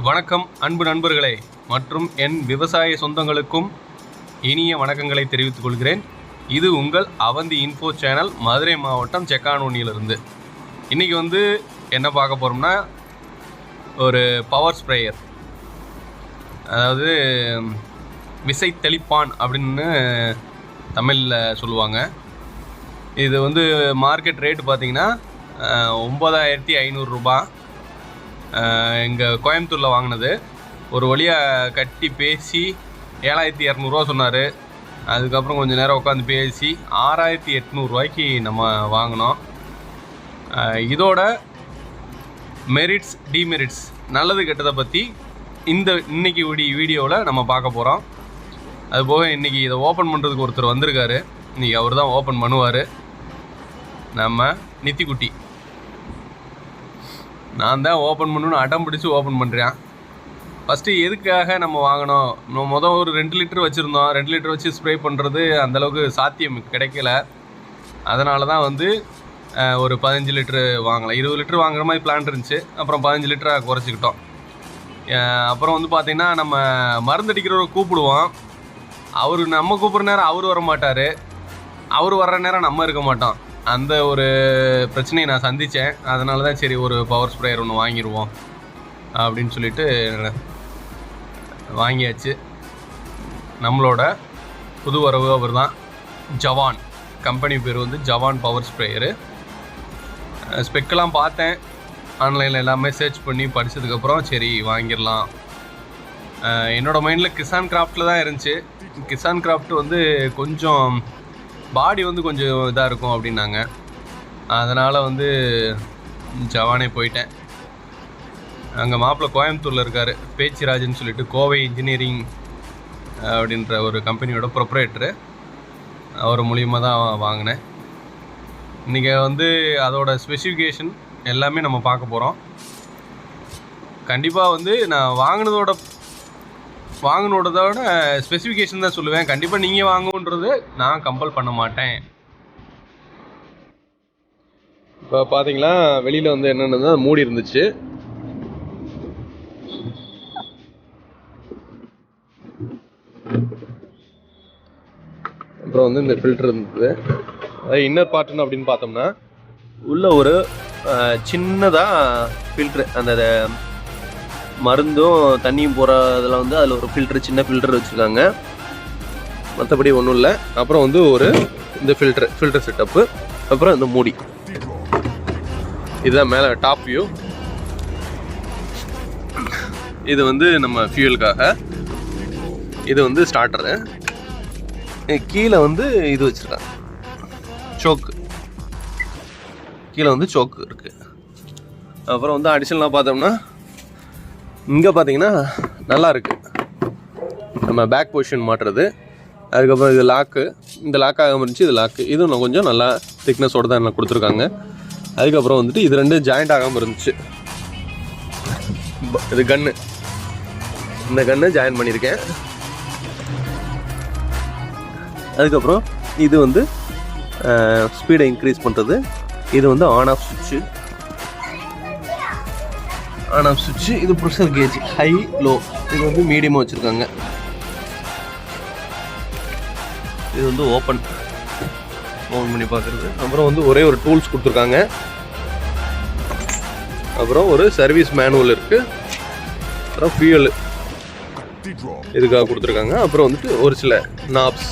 வணக்கம் அன்பு நண்பர்களே. மற்றும் என் விவசாய சொந்தங்களுக்கும் இனிய வணக்கங்களை தெரிவித்துக் கொள்கிறேன். இது உங்கள் அவந்தி இன்ஃபோ சேனல் மதுரை மாவட்டம் செக்கானோனியிலிருந்து இன்றைக்கி வந்து என்ன பார்க்க போகிறோம்னா ஒரு பவர் ஸ்ப்ரேயர் அதாவது விசை தெளிப்பான் அப்படின்னு தமிழில் சொல்லுவாங்க. இது வந்து மார்க்கெட் ரேட்டு பார்த்தீங்கன்னா ஒம்பதாயிரத்தி ஐநூறுரூபா இங்கே கோயம்புத்தூரில் வாங்கினது. ஒரு வழியாக கட்டி பேசி ஏழாயிரத்தி இரநூறுவா சொன்னார். அதுக்கப்புறம் கொஞ்சம் நேரம் உட்காந்து பேசி ஆறாயிரத்தி எட்நூறுரூவாய்க்கு நம்ம வாங்கினோம். இதோட மெரிட்ஸ் டிமெரிட்ஸ் நல்லது கெட்டதை பற்றி இந்த இன்றைக்கி வீடி வீடியோவில் நம்ம பார்க்க போகிறோம் அதுபோக இன்றைக்கி இதை ஓப்பன் பண்ணுறதுக்கு ஒருத்தர் வந்திருக்காரு. இன்றைக்கி அவர் தான் ஓப்பன் பண்ணுவார். நம்ம நித்திக்குட்டி. நான் தான் ஓப்பன் பண்ணணும்னு அடம் பிடிச்சி ஓப்பன் பண்ணுறேன் ஃபஸ்ட்டு எதுக்காக நம்ம வாங்கினோம் நம்ம மொதல் ஒரு ரெண்டு லிட்டர் வச்சுருந்தோம். ரெண்டு லிட்டர் வச்சு ஸ்ப்ரே பண்ணுறது அந்தளவுக்கு சாத்தியம் கிடைக்கல. அதனால தான் வந்து ஒரு பதினஞ்சு லிட்ரு வாங்கலாம் இருபது லிட்ரு வாங்குற மாதிரி பிளான் இருந்துச்சு. அப்புறம் பதினஞ்சு லிட்டராக குறைச்சிக்கிட்டோம். அப்புறம் வந்து பார்த்திங்கன்னா நம்ம மருந்தடிக்கிறவரை கூப்பிடுவோம். அவர் நம்ம கூப்பிட்ற நேரம் அவர் வர மாட்டார் அவர் வர்ற நேரம் நம்ம இருக்க மாட்டோம். அந்த ஒரு பிரச்சனையை நான் சந்தித்தேன். அதனால தான் சரி ஒரு பவர் ஸ்ப்ரேயர் ஒன்று வாங்கிடுவோம் அப்படின்னு சொல்லிட்டு வாங்கியாச்சு. நம்மளோட புது வரவு அவர் தான் ஜவான். கம்பெனி பேர் வந்து ஜவான் பவர் ஸ்ப்ரேயரு ஸ்பெக்கெல்லாம் பார்த்தேன். ஆன்லைனில் எல்லாமே சர்ச் பண்ணி படித்ததுக்கப்புறம் சரி வாங்கிடலாம். என்னோடய மைண்டில் கிசான் கிராஃப்டில் தான் இருந்துச்சு. கிசான் கிராஃப்ட் வந்து கொஞ்சம் பாடி வந்து கொஞ்சம் இதாக இருக்கும் அப்படின்னாங்க. அதனால் வந்து ஜவானே போயிட்டேன். அங்கே மாப்பிள்ளை கோயம்புத்தூரில் இருக்கார். பேச்சிராஜன் சொல்லிட்டு கோவை இன்ஜினியரிங் அப்படின்ற ஒரு கம்பெனியோட ப்ரொப்ரேட்டரு அவர் மூலியமாக தான் வாங்கினேன். இன்றைக்கி வந்து அதோட ஸ்பெசிஃபிகேஷன் எல்லாமே நம்ம பார்க்க போகிறோம் கண்டிப்பாக வந்து நான் வாங்கினதோட வாங்கினோடதோட ஸ்பெசிஃபிகேஷன் தான் சொல்லுவேன். கண்டிப்பாக நீங்கள் வாங்குன்றது நான் கம்பல் பண்ண மாட்டேன். இப்போ பார்த்தீங்களா வெளியில் வந்து என்னென்னா மூடி இருந்துச்சு. அப்புறம் வந்து இந்த ஃபில்டர் இருந்தது. அதாவது இன்னர் பார்ட்டுன்னு அப்படின்னு பார்த்தோம்னா உள்ள ஒரு சின்னதாக ஃபில்ட்ரு அந்த மருந்தும் தண்ணியும் போகிறதுல வந்து அதில் ஒரு ஃபில்ட்ரு சின்ன ஃபில்டர் வச்சுருக்காங்க. மற்றபடி ஒன்றும் இல்லை. அப்புறம் வந்து ஒரு இந்த ஃபில்ட்ரு ஃபில்டர் செட்டப்பு அப்புறம் இந்த மூடி. இதுதான் மேலே டாப் வியூ இது வந்து நம்ம ஃபியூலுக்காக இது வந்து ஸ்டார்டரு கீழே வந்து இது வச்சுருக்காங்க. சோக்கு கீழே வந்து சோக்கு இருக்குது அப்புறம் வந்து அடிஷனலாக பார்த்தோம்னா இங்கே பார்த்தீங்கன்னா நல்லா இருக்குது நம்ம பேக் பொசிஷன் மாட்டுறது. அதுக்கப்புறம் இது லாக்கு இந்த லாக்காகாமல் இருந்துச்சு இது லாக்கு இதுவும் இன்னும் கொஞ்சம் நல்லா திக்னஸோடு தான் என்ன கொடுத்துருக்காங்க. அதுக்கப்புறம் வந்துட்டு இது ரெண்டு ஜாயிண்ட் ஆகாமல் இருந்துச்சு. ப- இது கன்று இந்த கன்று ஜாயின் பண்ணியிருக்கேன் அதுக்கப்புறம் இது வந்து ஸ்பீடை இன்க்ரீஸ் பண்ணுறது இது வந்து ஆன் ஆஃப் சுவிட்சு ஆனால் சுவிட்சு இது ப்ரெஷர் கேஜ். ஹை லோ இது வந்து மீடியமாக வச்சுருக்காங்க. இது வந்து ஓப்பன் ஓப்பன் பண்ணி பார்க்குறது அப்புறம் வந்து ஒரே ஒரு டூல்ஸ் கொடுத்துருக்காங்க. அப்புறம் ஒரு சர்வீஸ் மேனுவல் இருக்குது அப்புறம் ஃபியூல் இதுக்காக கொடுத்துருக்காங்க. அப்புறம் வந்துட்டு ஒரு சில நாப்ஸ்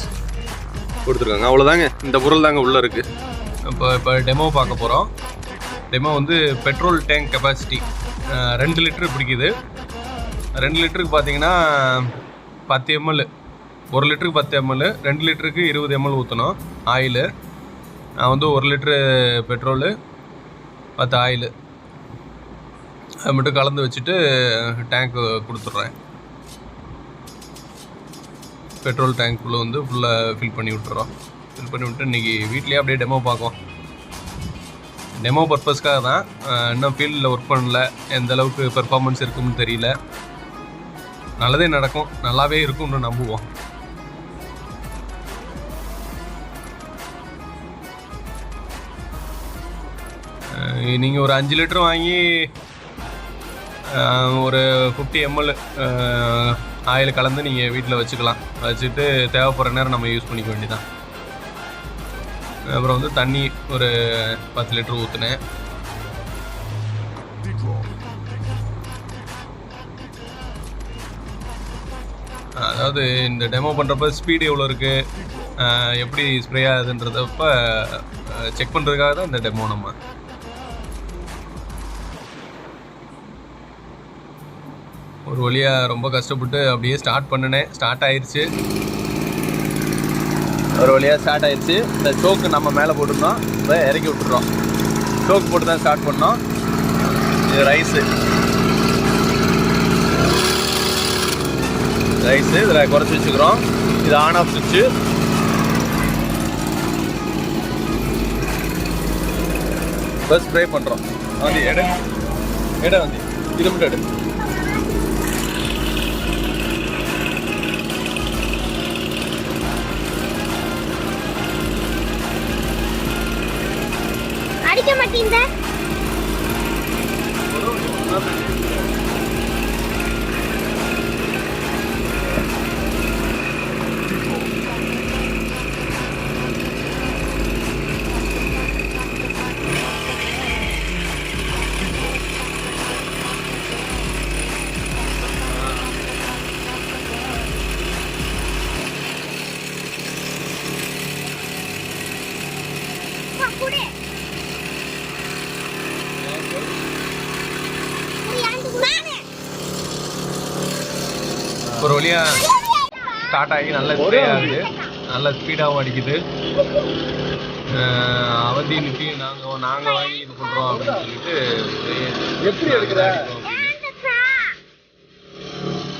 கொடுத்துருக்காங்க. அவ்வளோதாங்க இந்த பொருள் தாங்க உள்ளே இருக்குது இப்போ இப்போ டெமோ பார்க்க போகிறோம் டெமோ வந்து பெட்ரோல் டேங்க் கெப்பாசிட்டி ரெண்டு லிட்டரு பிடிக்குது. ரெண்டு லிட்டருக்கு பார்த்தீங்கன்னா பத்து எம்எல் ஒரு லிட்டருக்கு பத்து எம்எல் ரெண்டு லிட்டருக்கு இருபது எம்எல் ஊற்றணும் ஆயிலு. நான் வந்து ஒரு லிட்ரு பெட்ரோலு பத்து ஆயிலு. அது மட்டும் கலந்து வச்சுட்டு டேங்க்கு கொடுத்துட்றேன். பெட்ரோல் டேங்க்குள்ளே வந்து ஃபுல்லாக ஃபில் பண்ணி விட்டுறோம். ஃபில் பண்ணி விட்டு இன்றைக்கி வீட்லேயே அப்படியே டெமோ பார்க்கும் டெமோ பர்பஸ்க்காக தான் இன்னும் ஃபீல்டில் ஒர்க் பண்ணல. எந்த அளவுக்கு பெர்ஃபார்மன்ஸ் இருக்கும்னு தெரியல. நல்லதே நடக்கும். நல்லாவே இருக்கும்னு நம்புவோம். நீங்கள் ஒரு அஞ்சு லிட்டர் வாங்கி ஒரு ஃபிஃப்டி எம்எல் ஆயில் கலந்து நீங்கள் வீட்டில் வச்சுக்கலாம். வச்சுட்டு தேவைப்படுற நேரம் நம்ம யூஸ் பண்ணிக்க வேண்டியதான் அப்புறம் வந்து தண்ணி ஒரு பத்து லிட்டர் ஊற்றுனேன் அதாவது இந்த டெமோ பண்ணுறப்ப ஸ்பீடு எவ்வளோ இருக்குது எப்படி ஸ்ப்ரே ஆகுதுன்றதப்ப செக் பண்ணுறதுக்காக தான் இந்த டெமோ நம்ம. ஒரு வழியாக ரொம்ப கஷ்டப்பட்டு அப்படியே ஸ்டார்ட் பண்ணினேன். ஸ்டார்ட் ஆயிடுச்சு ஒரு வழியாக ஸ்டார்ட் ஆயிடுச்சு. இந்த சோக்கு நம்ம மேலே போட்டிருந்தோம். இப்போ இறக்கி விட்டுறோம் சோக்கு போட்டு தான் ஸ்டார்ட் பண்ணோம். இது ரைஸு ரைஸு இதில் குறைச்சி வச்சுக்கிறோம். இது ஆன் ஆஃப் சுவிட்சு இப்போ ஸ்ப்ரே பண்ணுறோம் வந்து எடு. எடை வந்து இது மட்டும் எடு. அடிக்க மாட்டீங்க குடு ஒரு வழியாக ஸ்டார்ட் ஆகி நல்ல ஸ்ப்ரே ஆகுது நல்ல ஸ்பீடாகவும் அடிக்குது. அவதி நித்தி நாங்கள் நாங்கள் வாங்கி இது பண்ணுறோம் அப்படின்னு சொல்லிட்டு எப்படி எடுக்கிற?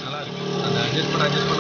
நல்லா இருக்கு. அந்த அட்ஜஸ்ட் பண்ண அட்ஜஸ்ட் பண்ண